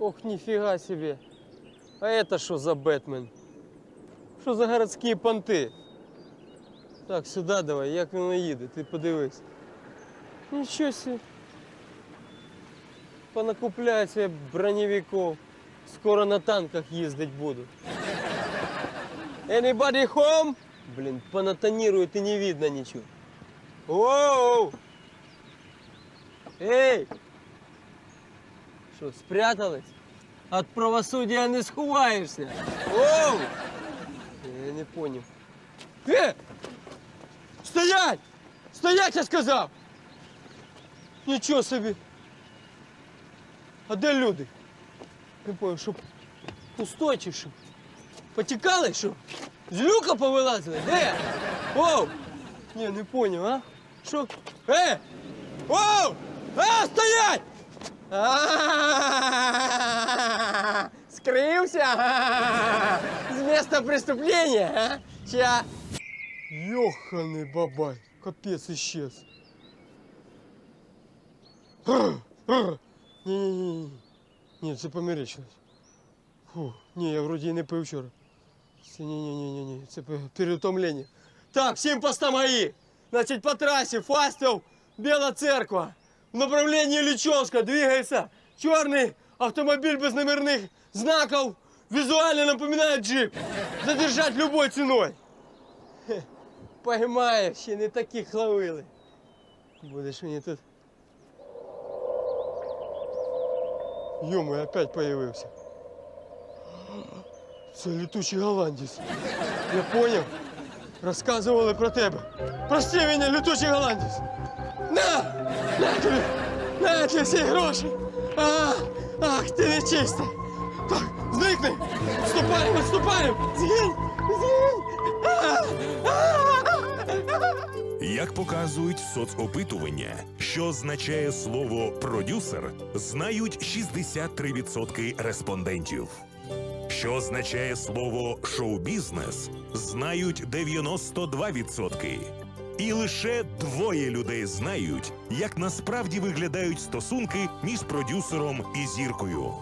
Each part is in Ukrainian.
Ох, нифига себе. А это что за Бэтмен? Що за городські понти? Так, сюди давай, як воно їде, ти подивись. Нічого себе. Понакупляється броневиков. Скоро на танках їздить буду. Anybody home? Блін, понатонірують і не видно нічого. Воу! Эй! Что, спряталась? От правосудия не сховаешься. Воу! Я не понял. Э! Стоять! Стоять, я сказав! Нічого собі. А де люди? Не понял, щоб устойчив, щоб потікали, щоб з люка повилазили? Де? Воу! Ні, не понял, а? Що? Е! Воу! А, стоять! А-а-а! Скрився? А-а-а! З місця преступлення, а? Ща. Йоханий бабай, капець исчез. Ні-ні-ні. Ні, це померещилось. Фу, ні, я вроді і не пив вчора. Це ні-ні-ні-ні, це пе- переутомлення. Так, всім поста мої. Значить, по трассе Фастов, Біла Церква. В направлении Ильичевска двигается черный автомобиль без номерных знаков. Визуально напоминает джип. Задержать любой ценой. Хе, Поймаю, ще не таких ловили. Будеш мені тут. Йому опять появився. Це летучий голландець. Я поняв. Розказували про тебе. Прости мене, летучий голландець. На! На тобі! На тобі всі гроші! А, ах, ти нечистий! Так, зникни! Вступаємо! Згинь! А, а! Як показують соцопитування, що означає слово продюсер, знають 63% респондентів. Що означає слово шоу-бізнес, знають 92%. І лише двоє людей знають, як насправді виглядають стосунки між продюсером і зіркою.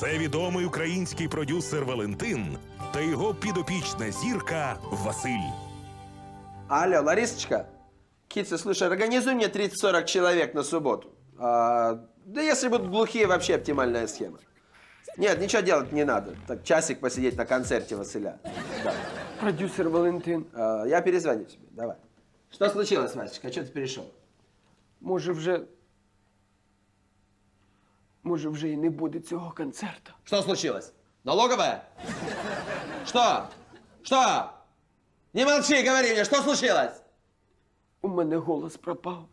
Це відомий український продюсер Валентин та його підопічна зірка Василь. Алло, Ларисочка? Китя, слушай, организуй мне 30-40 человек на субботу. А, да если будут глухие, вообще оптимальная схема. Нет, ничего делать не надо. Так, часик посидеть на концерте Василя. Да. Продюсер Валентин, А, я перезвоню тебе, давай. Что случилось, Васечка? Что ты перешел? може вже. Може, вже і не буде цього концерту. Что случилось? Налоговая? Что? Что? Не молчи, говори мне, что случилось? У мене голос пропав.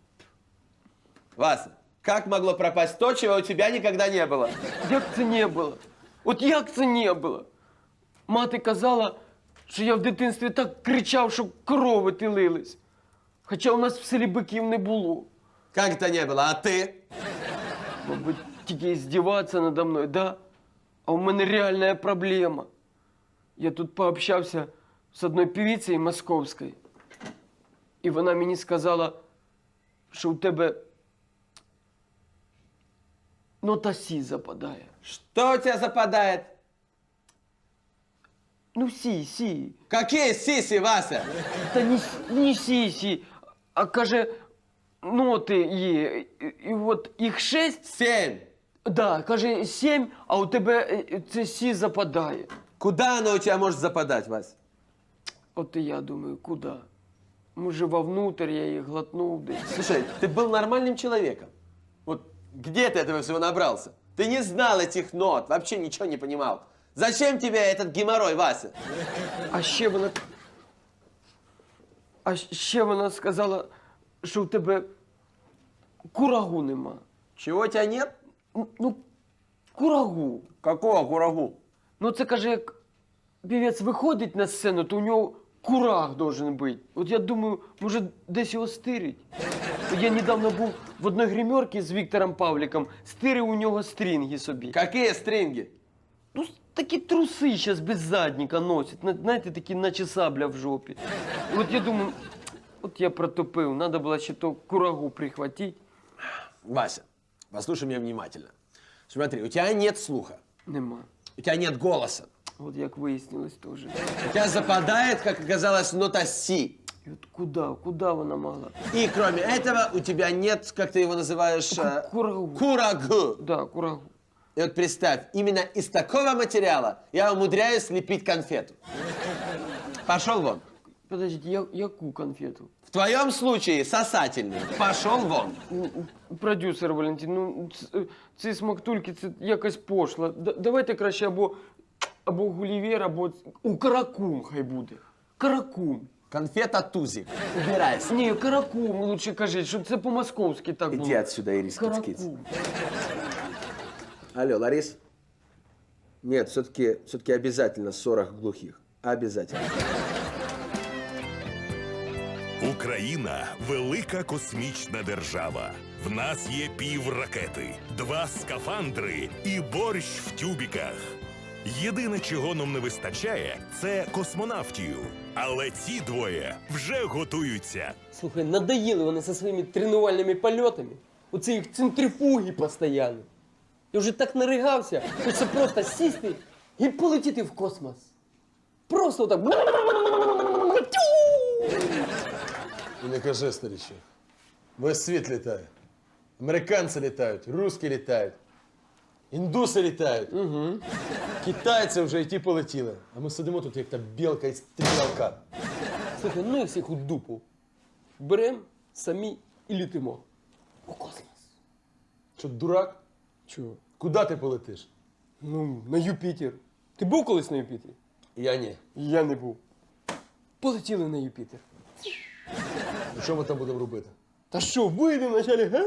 Вася, как могло пропасть то, чего у тебя никогда не было? Як це не було? От як це не було? Мати казала, що я в дитинстві так кричав, що корови тилились. Хоча у нас в селі биків не було. Как это не было, а ты? Мабуть, тільки здіватися надо мною, да? А у мене реальна проблема. Я тут пообщався з одною певицею московською. І вона мені сказала, що у тебе нота сі западає. Что у тебя западает? Ну, сі, сі. Какие сиси, Вася? Та не, с- не сі, сі, а каже, ноти є. І, і от їх шесть, Семь. да, каже, сім, а у тебе е, це сі западає. Куда оно у тебя может западать, Вася? От і я думаю, куди? Може, вовнутрь я їх глотнув десь. Слушай, ты был нормальным человеком. Вот где ты этого всего набрался? Ты не знал этих нот, вообще ничего не понимал. Зачем тебе этот геморрой, Вася? А ще вона. А ще вона сказала, що в тебе курагу нема. Чего у тебя нет? Ну, Ну, курагу. Какого курагу? Ну, це каже, як півець виходить на сцену, то у нього кураг должен бути. От я думаю, може, десь його стирить. Я недавно був в одній гримерці з Віктором Павліком, стирив у нього стрінги собі. Какие стринги? Ну, такі труси зараз без задника носять. на- Знаєте, такі наче сабля в жопі. І от я думаю, от я протопив, треба було ще то курагу прихватити. Вася, послушай меня внимательно. Смотри, у тебя нет слуха, Нема. у тебя нет голоса. От як вияснилось теж. У тебя западает, как оказалось, нота Си. І от куди, куди вона могла? И кроме этого у тебя нет, как ты его называешь, э, Курагу. курагу. Да, курагу. И вот представь, именно из такого материала я умудряюсь слепить конфету. Пошел вон. Подождите, я, яку конфету? В твоем случае сосательную. Пошел вон. Ну, Продюсер Валентин, ну ц- ці смактульки, це якось пошло. Д- давайте краще або, або гулівер, або у каракум хай буде. Каракум. Конфета Тузик. Убирайся. Ні, каракум лучше кажіть, щоб це по-московськи так було. Иди отсюда, Ирис Кицкиц. Каракум. Алло, Ларис? Нет, все-таки все обязательно 40 глухих. Обязательно. Україна велика космічна держава. В нас є пів ракети, два скафандри і борщ в тюбіках. Єдине, чого нам не вистачає, це космонавтів. Але ці двоє вже готуються. Слухай, надоїли вони зі своїми тренувальними польотами. Оце їх центрифуги постійно. Я вже так наригався, хочеться просто сісти і полетіти в космос. Просто так. І не кажи, старіче. Весь світ літає. Американці літають, русські літають, індуси літають. Угу. Китайці вже і ті полетіли. А ми сидимо тут, як та білка і стрілка. Слухай, ну і всіх у дупу. Берем самі і літимо. У космос. Що, дурак? Чого? Куди ти полетиш? Ну, на Юпітер. Ти був колись на Юпітері? Я ні. Я не був. Полетіли на Юпітер. І що ми там будемо робити? Та що, вийдемо вначалі. «Га,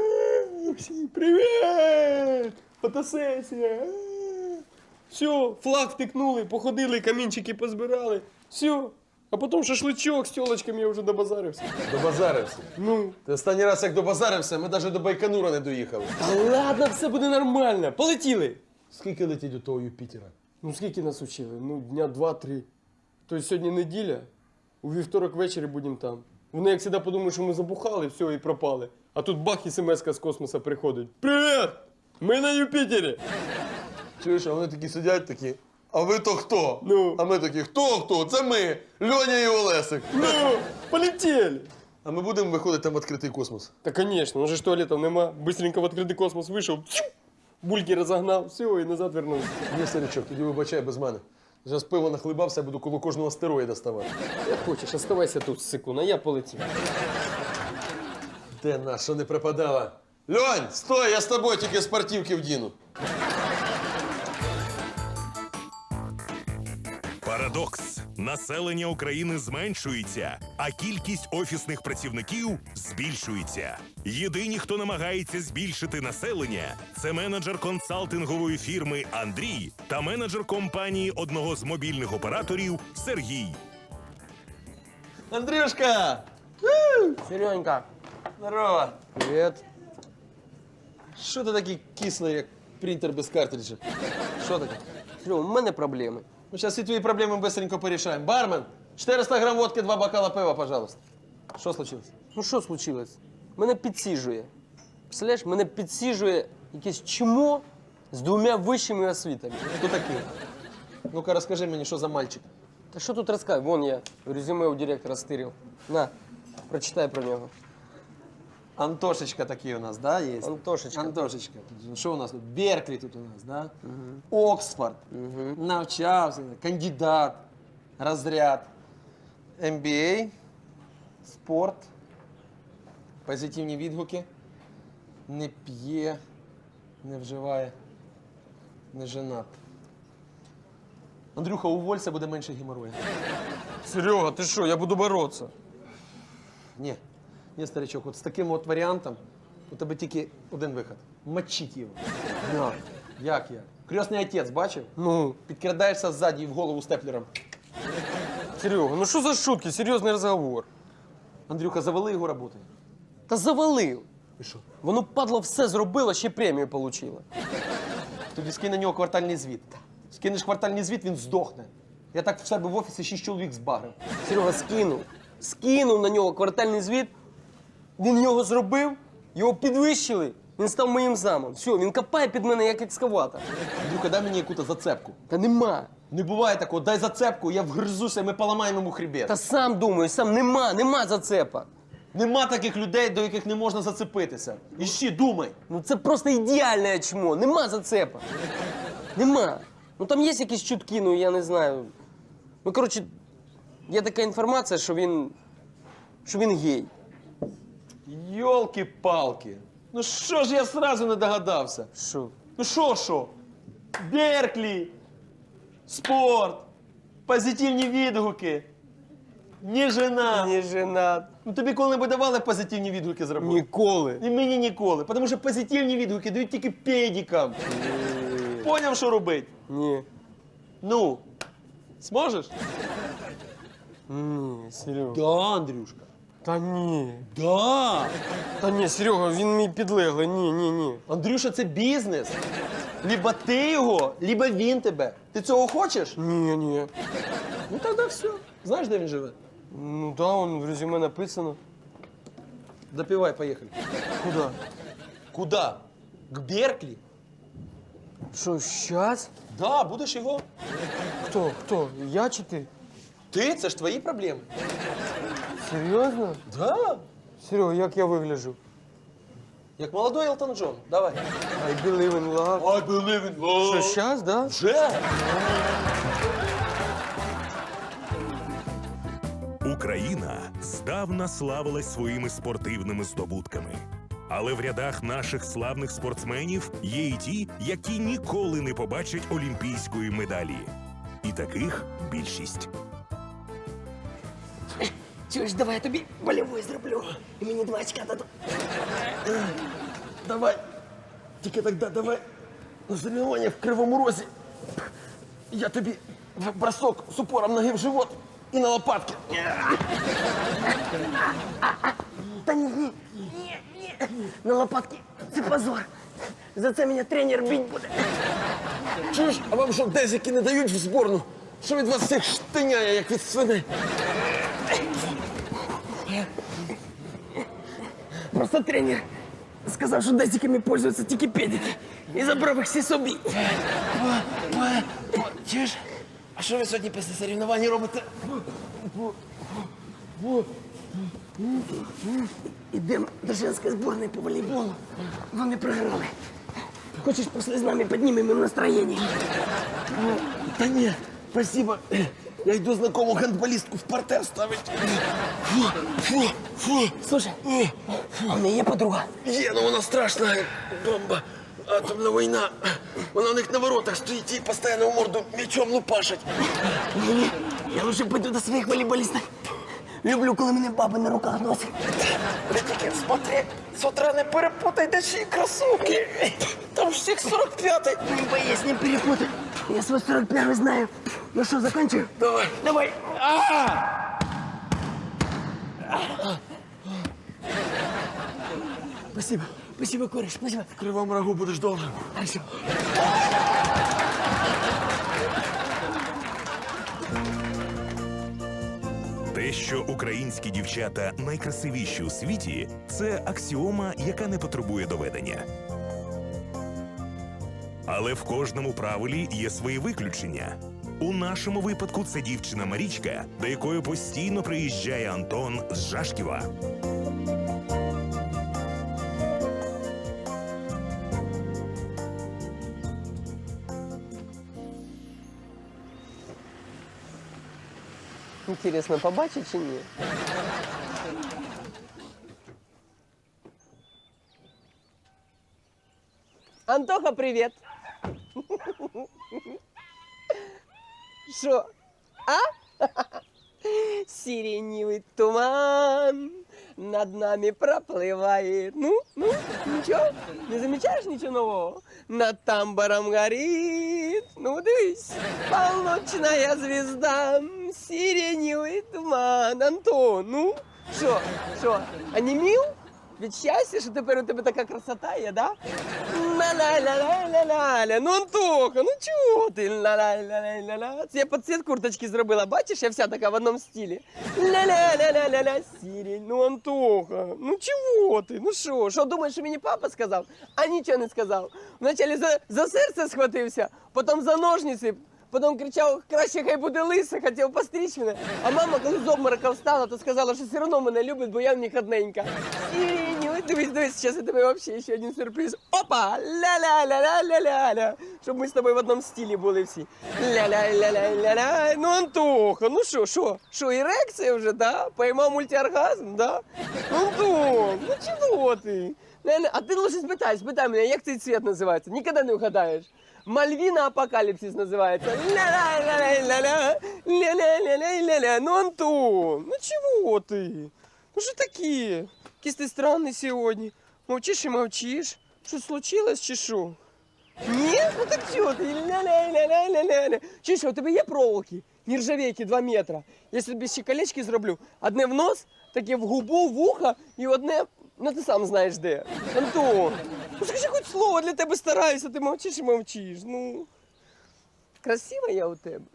Всі, привіт! Фотосесія. Все, флаг втикнули, походили, камінчики позбирали. Все. А потім шашличок з тілочками я вже добазарився. Добазарився. Ну. Ти останній раз, як добазарився, ми навіть до Байконура не доїхали. Та ладно, все буде нормально. Полетіли. Скільки летіть до того Юпітера? Ну скільки нас учили? Ну, дня два-три. Тобто сьогодні неділя, у вівторок ввечері будемо там. Вони, як завжди, подумають, що ми забухали, все, і пропали. А тут бах і смс з космоса приходить. Привіт! Ми на Юпітері! Чуєш, а вони такі сидять такі А ви то хто? Ну. А ми такі, хто хто? Це ми, Льоня і Олесик. Ну, полетели! А ми будемо виходити там в відкритий космос. Та конечно, уже ж туалетов нема. Быстренько в открытый космос вышел, бульки разогнал, все, и назад вернулся. Ні, старичок, тоді вибачай без мене. Зараз пиво нахлибався, буду коло кожного астероїда ставати. Як хочеш, оставайся тут секунду, а я полетів. Де наша не пропадала? Льонь, стой, я з тобою тільки спортивки вдіну. Парадокс: населення України зменшується, а кількість офісних працівників збільшується. Єдині, хто намагається збільшити населення, це менеджер консалтингової фірми Андрій та менеджер компанії одного з мобільних операторів Сергій. Андрюшка! Серенька, Здорово! привет. Що ти такий кислий, як принтер без картриджа? Що таке? Серега, у мене проблеми. Ми зараз всі твої проблеми быстренько порішаємо. Бармен, 400 грам водки, два бокала пива, пожалуйста. Що случилось? Ну що случилось? Мене підсіжує. Представляєш, мене підсіжує якесь чмо з двома вищими освітами. Хто такий? Ну-ка, розкажи мені, що за мальчик. Та що тут розказати? Вон я резюме у директора стирив. На, прочитай про нього. Антошечка такий у нас, да, є? Антошечка. Антошечка. Що у нас тут? Берклі тут у нас, да? Оксфорд. Навчався, кандидат, розряд. MBA, спорт, позитивні відгуки. Не п'є, не вживає, не женат. Андрюха, уволься, буде менше геморрою. Серега, ти що, я буду боротися. Ні, Ні, старичок, от з таким от варіантом у тебе тільки один вихід. Мочить його. Як? Як як? Крісний отець, бачив? Ну, Підкрадаєшся ззаді і в голову степлером. Серега, ну що за шутки? Серйозний розговор. Андрюха, завали його роботи. Та завалив. І що? Воно падло все зробило, ще премію отримала. Тоді скинь на нього квартальний звіт. Скинеш квартальний звіт, він здохне. Я так в себе в офісі шість чоловік збагрив. Серега скинув. Скинув на нього квартальний звіт. Він його зробив, його підвищили. Він став моїм замом. Все, він копає під мене як екскаватор. Андрюха, дай мені якусь зацепку. Та нема. Не буває такого, дай зацепку, я вгризуся, ми поламаємо йому хребет. Та сам думаю, сам нема, нема зацепа. Нема таких людей, до яких не можна зацепитися. Іщи, думай. Ну це просто ідеальне чмо, нема зацепа. Нема. Ну там є якісь чутки, ну я не знаю. Ну, коротше, є така інформація, що він. що він гей. Йолки-палки. Ну що ж я сразу не догадався? Що? Ну що, що? Берклі, спорт, позитивні відгуки. Не жена. Не женат. Ну тобі коли-небудь давали позитивні відгуки зробити? Ніколи. І мені ніколи. Тому що позитивні відгуки дають тільки педикам. Поняв, що робити? Ні. Ну, зможеш? Ні, Серега. Да, Андрюшка. Та ні. Да. Та ні, Серега, він мій підлеглий. Ні, ні, ні. Андрюша, це бізнес. Либо ти його, либо він тебе. Ти цього хочеш? Ні, ні. Ну тоді все. Знаєш, де він живе? Ну да, он в резюме написано. Допивай, поїхали. Куди? Куда? К Берклі? Що, щас? Да, будеш його. Хто? Хто? Я чи ти? Ти? Це ж твої проблеми. Серйозно? Да. Серега, як я вигляджу? Як молодой Елтон Джон. Давай. I believe in love. I believe in love. Що, щас, да? Вже? Україна здавна славилась своїми спортивними здобутками. Але в рядах наших славних спортсменів є і ті, які ніколи не побачать олімпійської медалі. І таких більшість. Чуєш, давай я тобі болевой зроблю. І мені два очка дадуть. Давай. Тільки тоді давай на соревновання в Кривому Розі. Я тобі бросок з упором ноги в живот і на лопатки. Та ні, ні, ні, ні. На лопатки. Це позор. За це мене тренер бить буде. Чуєш, а вам що дезіки не дають в зборну? Що від вас всіх штиняє, як від свиней? Просто тренер сказав, що десиками пользуються тільки педики. І забрав їх всі собі. Чуєш? А що ви сьогодні після соревнувань робите? Ідемо до женської зборної по волейболу. Вони програли. Хочеш, пішли з нами піднімемо настроєння? Та ні, спасибо. Я йду знакому гандболістку в партер ставити. Фу, фу, фу. Слушай, а у мене є подруга. Є, ну вона страшна, бомба. Атомна війна. Вона у них на воротах стоїть і постійно в морду м'ячом лупашить. Я лучше піду до своїх волейболістів. Люблю, коли мене баби на руках носять. Тільки смотри, з утра не перепутай, де ще й кросовки. Там всіх 45-й. Не боись, не перепутай. Я свой 41 знаю. Ну что, заканчиваю? Давай. Давай. Спасибо. Спасибо, кореш, спасибо. В кривому рогу будеш довго. Хорошо. Що українські дівчата найкрасивіші у світі, це аксіома, яка не потребує доведення. Але в кожному правилі є свої виключення. У нашому випадку це дівчина Марічка, до якої постійно приїжджає Антон з Жашківа. Інтересно, побачить чи ні? Антоха, привіт. Що? А? Сиреневый туман над нами проплывает. Ну, ну, ничего? Не замечаешь ничего нового? Над тамбором горит. Ну, дивись, полночная звезда, сиреневый туман. Антон, ну, що, що, онімів? від щастя, що тепер у тебе така красота є, да? Ла-ла-ла-ла-ла-ла. Ну, Антоха, ну чого ти? Ла-ла-ла-ла-ла. Це я під цвіт курточки зробила, бачиш, я вся така в одному стилі. Ла-ла-ла-ла-ла-ла, сірі. Ну, Антоха, ну чого ти? Ну що, що думаєш, що мені папа сказав? А нічого не сказав. Вначалі за, за серце схватився, потім за ножниці, Потім кричав, краще хай буде лиса, хотів постріч мене. А мама, коли з обморока встала, то сказала, що все одно мене любить, бо я в них одненька. Ой, дивись, дивись, зараз я тебе взагалі ще один сюрприз. Опа! Ля-ля-ля-ля-ля-ля-ля. Щоб ми з тобою в одному стилі були всі. Ля-ля-ля-ля-ля-ля. Ну, Антоха, ну що, що? Що, ерекція вже, да? Поймав мультиоргазм, да? Ну, Антон, ну чого ти? А ти лише спитай, спитай мене, як цей цвет називається? Ніколи не вгадаєш. Мальвіна Апокаліпсис називається. Ля-ля-ля-ля-ля-ля. Ля-ля-ля-ля-ля-ля. Ну, Антон, ну чого ти? Ну що таке? Якийсь ти странний сьогодні. Мовчиш і мовчиш. Що случилось чи що? Ні? Ну так чого ти? Ля-ля-ля-ля-ля-ля. Чи що, у тебе є проволоки? Нержавейки 2 метра. Якщо тобі ще колечки зроблю, одне в нос, таке в губу, в ухо і одне, ну ти сам знаєш де. Антон, ну скажи хоч слово для тебе стараюся, ти мовчиш і мовчиш. Ну. Красива я у тебе.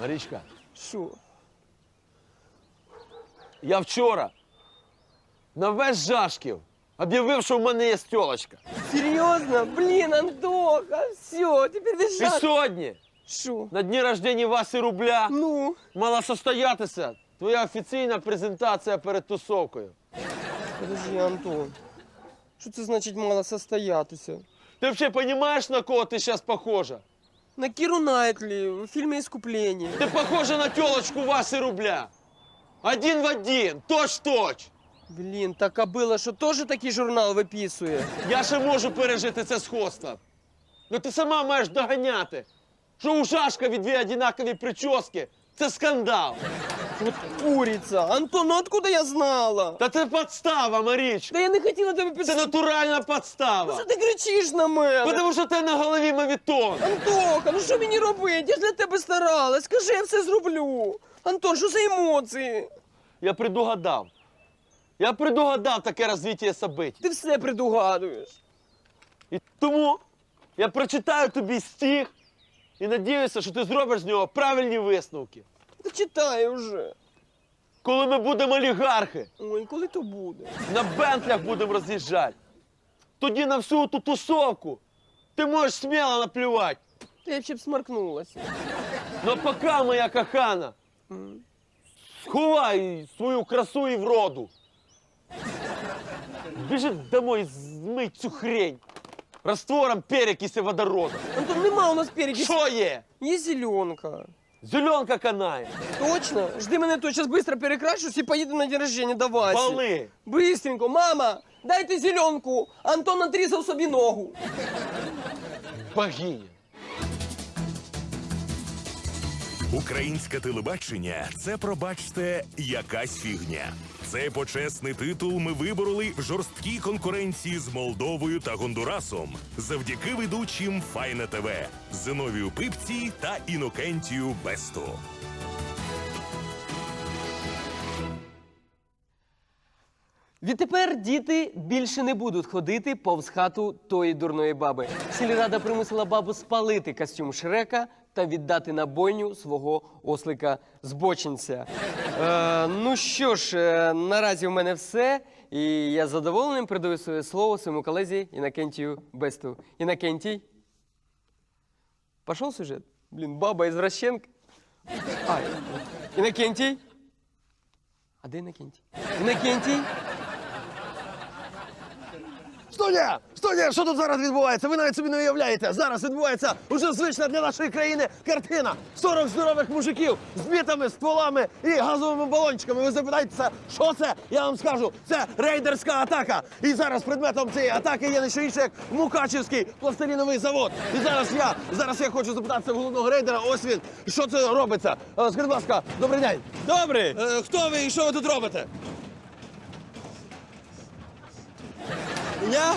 Марічка, Що? я вчора на весь Жашків об'явив, що в мене є стьолочка. Серйозно? Блін, Антоха, все, тепер весь І сьогодні, Що? на дні рождення Васі Рубля, Ну? мала состоятися твоя офіційна презентація перед тусовкою. Подожди, Антон. Що це значить мало состоятися? Ти взагалі розумієш, на кого ти зараз похожа? На Киру Найтли в фильме «Искупление». Ти похожа на тілочку Васи Рубля. Один в один, точ-точ. Блін, та кобила, що теж такий журнал виписує. Я ще можу пережити це сходство. Ну ти сама маєш доганяти, що у від дві одинакові прически це скандал. От куриця. Антон, ну откуда я знала? Та це подстава, Марічка. Та я не хотіла тебе Це писати. натуральна Ну подстава. що ти кричиш на мене? Тому що ти на голові мавітон. Антоха, ну що мені робити? Я ж для тебе старалась. Скажи, я все зроблю. Антон, що за емоції? Я предугадав. Я предугадав таке розвиття событий. Ти все предугадуєш. І тому я прочитаю тобі стих і надіюся, що ти зробиш з нього правильні висновки. Ти читай уже. Коли ми будемо олігархи, Ой, коли то буде? на бентлях будемо роз'їжджати. Тоді на всю ту тусовку ти можеш сміло наплювати. Та я б ще б смаркнулася. Но поки, моя кохана, сховай свою красу і вроду. Біжи домой, змий цю хрень. Раствором перекиси водорода. Антон, нема у нас переді. Що є? Є зеленка. Зеленка канає. Точно? Жди мене тут, зараз швидко перекрашусь і поїду на день рождения до Васі. Пали. Быстренько, мама, дайте зеленку. Антон натрізав собі ногу. Богиня. Українське телебачення це, пробачте, якась фігня. Цей почесний титул ми вибороли в жорсткій конкуренції з Молдовою та Гондурасом завдяки ведучим Файна ТВ Зиновію Пипці та Інокентію Бесту. Відтепер діти більше не будуть ходити повз хату тої дурної баби. Сільрада примусила бабу спалити костюм Шрека та віддати на бойню свого ослика збочинця. Е, ну що ж, е, наразі в мене все. І я з задоволенням передаю своє слово своєму колезі Інокентію Бесту. Інокентій. Пошел сюжет? Блін, баба извращенка. А, Інокентій. А де Інокентій? Інокентій? Студія! Студія! Що тут зараз відбувається? Ви навіть собі не уявляєте. Зараз відбувається уже звична для нашої країни картина. 40 здорових мужиків з бітами, стволами і газовими балончиками. Ви запитаєтеся, що це? Я вам скажу, це рейдерська атака. І зараз предметом цієї атаки є не що інше, як Мукачівський пластиліновий завод. І зараз я, зараз я хочу запитатися в головного рейдера. Ось він. Що це робиться? Е, Скажіть, будь ласка, добрий день. Добрий! Е, Хто ви і що ви тут робите? Я,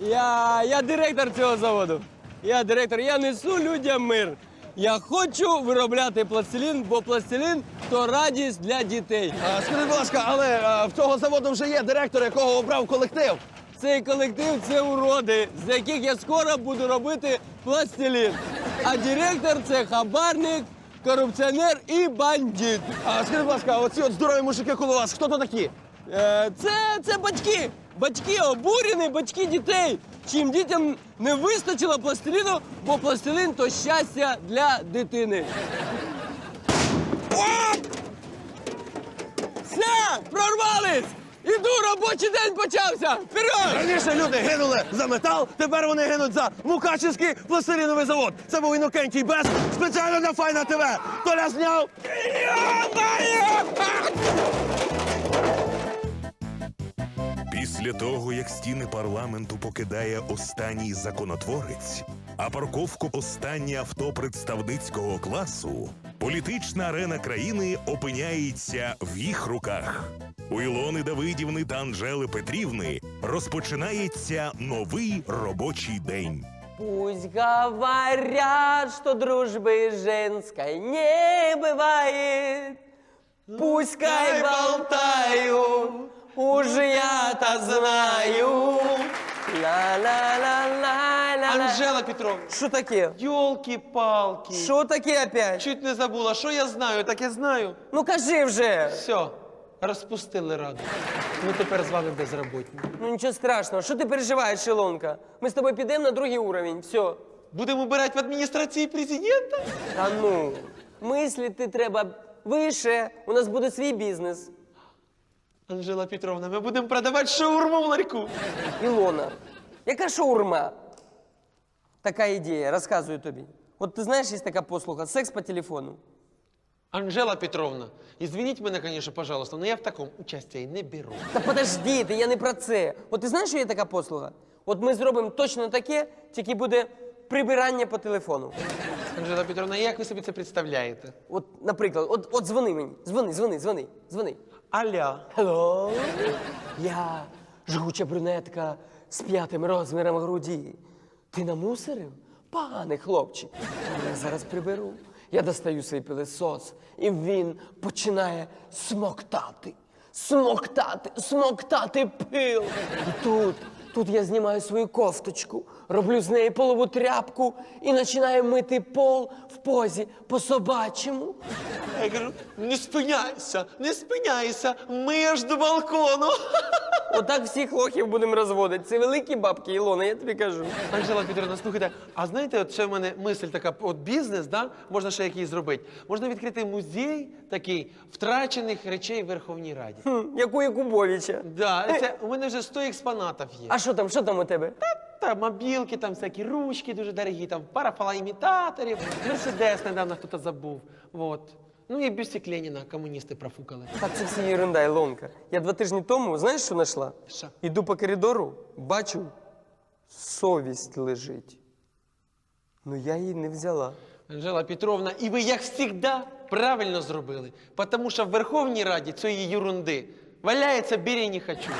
я, я директор цього заводу. Я директор, я несу людям мир. Я хочу виробляти пластилін, бо пластилін то радість для дітей. А, скажіть, будь ласка, але а, в цього заводу вже є директор, якого обрав колектив. Цей колектив це уроди, з яких я скоро буду робити пластилін. А директор це хабарник, корупціонер і бандит. А скажіть, будь ласка, оці от здорові мужики коло вас, хто то такі? Е, це, це батьки. Батьки обурені, батьки дітей. Чим дітям не вистачило пластиліну, бо пластилін то щастя для дитини. Все, прорвались! Іду, робочий день почався! Вперед! Раніше люди гинули за метал, тепер вони гинуть за Мукачівський пластиліновий завод. Це був Інокентій Бес, спеціально для Файна ТВ. Толя зняв. Після того, як стіни парламенту покидає останній законотворець, а парковку останнє авто представницького класу, політична арена країни опиняється в їх руках. У Ілони Давидівни та Анжели Петрівни розпочинається новий робочий день. Пусть говорят, что дружбы женской не бывает. Пускай болтаю, уже я-то знаю. Ла-ла-ла-ла-ла-ла. Анжела Петровна, Що таке? йолки-палки. Що таке опять? Чуть не забула, що я знаю, так я знаю. Ну кажи вже. Все, розпустили раду. Ми тепер з вами безробітні. Ну нічого страшного, що ти переживаєш, Ілонка? Ми з тобою підемо на другий уровень, все. Будемо обирати в адміністрації президента? Та ну, мислити треба вище, у нас буде свій бізнес. Анжела Петровна, ми будемо продавати шаурму в ларьку. Ілона, яка шаурма? Така ідея, розказую тобі. От ти знаєш, є така послуга секс по телефону. Анжела Петровна, извините мене, конечно, пожалуйста, но я в такому участя не беру. Та подожди, ти, я не про це. От ти знаєш, що є така послуга? От ми зробимо точно таке, тільки буде прибирання по телефону. Анжела Петровна, як ви собі це представляєте? От, наприклад, от, от дзвони мені. Дзвони, дзвони, дзвони, дзвони. Аля. Hello. Я жгуча брюнетка з п'ятим розміром груді. Ти намусорив? Пане хлопчик, я зараз приберу. Я достаю свій пилисос, і він починає смоктати. Смоктати, смоктати пил. І тут, тут я знімаю свою кофточку, роблю з неї полову тряпку і починаю мити пол в позі по-собачому. Я кажу, не спиняйся, не спиняйся, ми ж до балкону. Отак всіх лохів будемо розводити. Це великі бабки, Ілона, я тобі кажу. Анжела Петрівна, слухайте, а знаєте, от ще в мене мисль така, от бізнес, да? можна ще якийсь зробити. Можна відкрити музей такий втрачених речей в Верховній Раді. Хм, як у Якубовича. Да, це у мене вже 100 експонатів є. А що там, що там у тебе? Та мобілки, там всякі ручки дуже дорогі, там пара фалоімітаторів, Мерседес недавно хтось забув. Вот. Ну і бюстик Леніна комуністи профукали. Так це все ерунда, Ілонка. Я два тижні тому, знаєш, що знайшла? Що? Іду по коридору, бачу, совість лежить. Ну я її не взяла. Анжела Петровна, і ви, як завжди, правильно зробили. Тому що в Верховній Раді цієї ерунди валяється «бери, не хочу».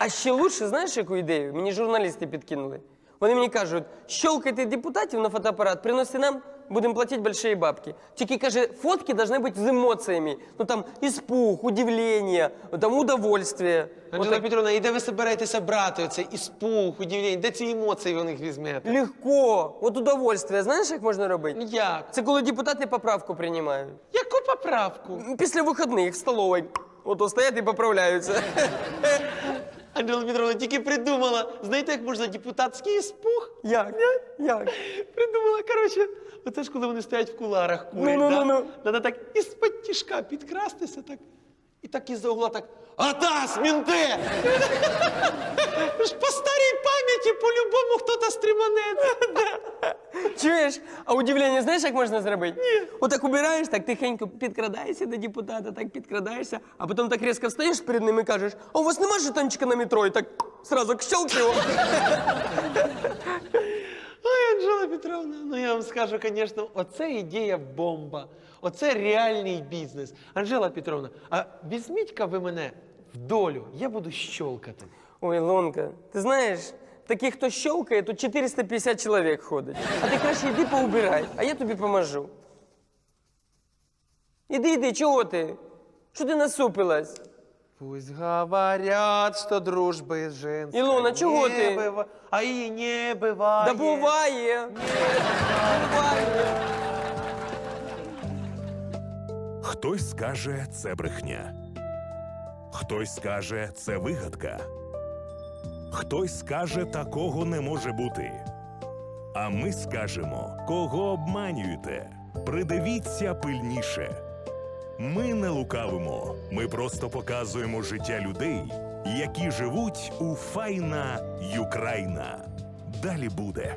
А ще лучше, знаєш, яку ідею? Мені журналісти підкинули. Вони мені кажуть, щелкайте депутатів на фотоапарат, приносите нам, будемо платити большие бабки. Тільки каже, фотки должны бути з емоціями. Ну там іспух, удивлення, там удовольствие. Анжела Отак Петровна, і де ви собираєтеся брати оце іспух, удивлення? Де ці емоції ви у них візьмете? Легко. От удовольствие. Знаєш, як можна робити? Як? Це коли депутати поправку приймають. Яку поправку? Після вихідних в столовій. Ото стоять і поправляються. Анжела Петровна тільки придумала. Знаєте, як можна депутатський спух? Як? Як? Придумала, коротше, оце ж коли вони стоять в куларах курять, Ну-ну-ну-ну. Треба так із-під тішка підкрастися, так. І так із-за угла так. Атас, мінте! ж по старій пам'яті по-любому хто-то стріманеться. Чуєш? А удивлення знаєш, як можна зробити? Ні. Отак убираєш, так тихенько підкрадаєшся до депутата, так підкрадаєшся, а потім так різко встаєш перед ним і кажеш, а у вас нема жетончика на метро? І так сразу кщелк його. Ой, Анжела Петровна, ну я вам скажу, звісно, оце ідея бомба. Оце реальний бізнес. Анжела Петровна, а візьміть-ка ви мене в долю, я буду щолкати. Ой, Лонка, ти знаєш, таких, хто щелкає, тут 450 чоловік ходить. А ти краще йди поубирай, а я тобі поможу. Іди, іди, чого ти? Що ти насупилась? Пусть говорят, что дружбы женской Илона, чего не ты? быва- А и не бывает. Да буває. Буває. Хтось скаже, це брехня. Хтось скаже, це вигадка. Хтось скаже, такого не може бути. А ми скажемо, кого обманюєте. Придивіться пильніше. Ми не лукавимо, ми просто показуємо життя людей, які живуть у файна Юкраїна. Далі буде.